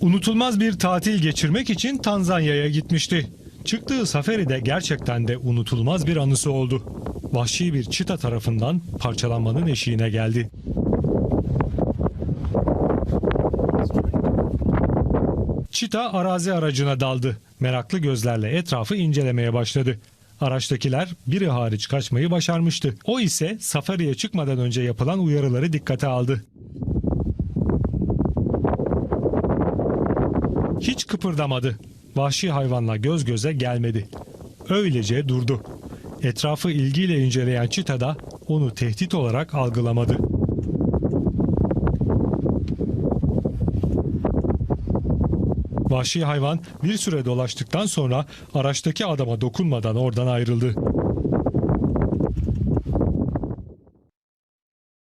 Unutulmaz bir tatil geçirmek için Tanzanya'ya gitmişti. Çıktığı safari de gerçekten de unutulmaz bir anısı oldu. Vahşi bir çita tarafından parçalanmanın eşiğine geldi. Çita arazi aracına daldı. Meraklı gözlerle etrafı incelemeye başladı. Araçtakiler biri hariç kaçmayı başarmıştı. O ise safariye çıkmadan önce yapılan uyarıları dikkate aldı. Hiç kıpırdamadı. Vahşi hayvanla göz göze gelmedi. Öylece durdu. Etrafı ilgiyle inceleyen çita da onu tehdit olarak algılamadı. Vahşi hayvan bir süre dolaştıktan sonra araçtaki adama dokunmadan oradan ayrıldı.